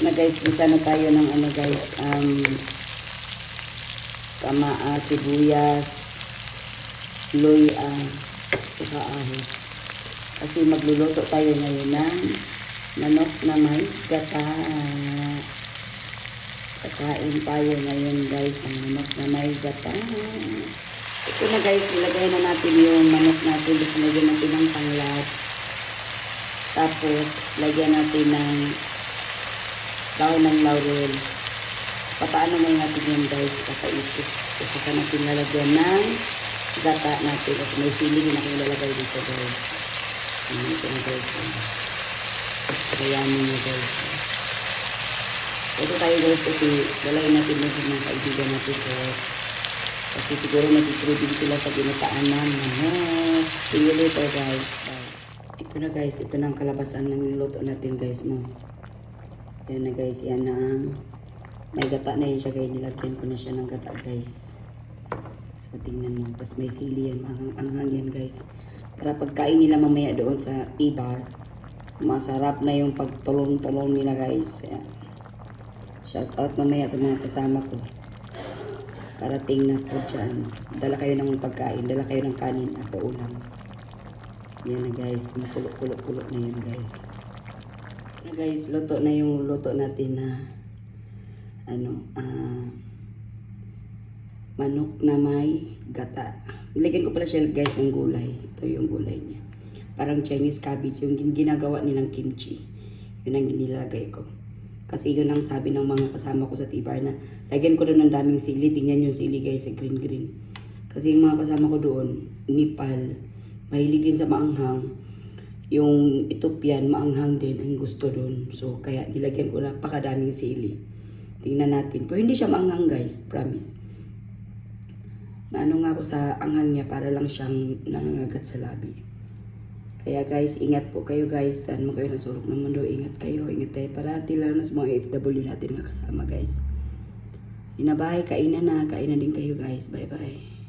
Na guys, isa na tayo ng ano guys, um, tamaa, sibuyas, luya, saka ahos. Kasi magluluto tayo ngayon ng manok na may gata. Kakain tayo ngayon guys ng manok na may gata. Ito na guys, ilagay na natin yung manok natin. Gusto lagyan natin ng panglat. Tapos, lagyan natin ng daon ng laurel. Papaano mo natin yun guys, kakaisip. So, saka natin lalagyan ng gata natin. At may feeling na akong lalagay dito guys. Ano ito guys. Kaya nyo guys. Ito tayo guys kasi dalayan natin yung mga kaibigan natin ko. Kasi siguro nag-trading sila sa ginataan ng manok. See you later guys. Bye. Ito na guys, ito na ang kalabasan ng niluto natin guys no. Yan na guys, yan na ang may gata na yun siya guys. Nilagyan ko na siya ng gata guys. So tingnan mo. Tapos may sili yan. Anghang, anghang guys. Para pagkain nila mamaya doon sa T-bar, masarap na yung pagtulong-tulong nila guys. Yan. Shout out mamaya sa mga kasama ko. Parating na po dyan. Dala kayo ng pagkain. Dala kayo ng kanin. Ako ulam. Yan na guys. Kumukulo-kulo-kulo na yun guys. Na guys, luto na yung luto natin na ano, ah, manok na may gata. Nilagyan ko pala siya guys ng gulay. Ito yung gulay niya. Parang Chinese cabbage, yung gin- ginagawa nilang kimchi. Yun ang nilagay ko. Kasi yun ang sabi ng mga kasama ko sa T-bar na lagyan ko doon ng daming sili. Tingnan yung sili guys, sa green green. Kasi yung mga kasama ko doon, Nepal, mahilig din sa maanghang. Yung Ethiopian, maanghang din ang gusto doon. So, kaya nilagyan ko na pakadaming sili. Tingnan natin. Pero hindi siya maanghang guys, promise. Naano nga ako sa anghang niya para lang siyang nangangagat sa labi. Kaya guys, ingat po kayo guys. Saan mo kayo ng sulok ng mundo, ingat kayo. Ingat tayo parati, lalo na sa mga FW natin nga kasama guys. Inabahay, kainan na. Kainan din kayo guys. Bye-bye.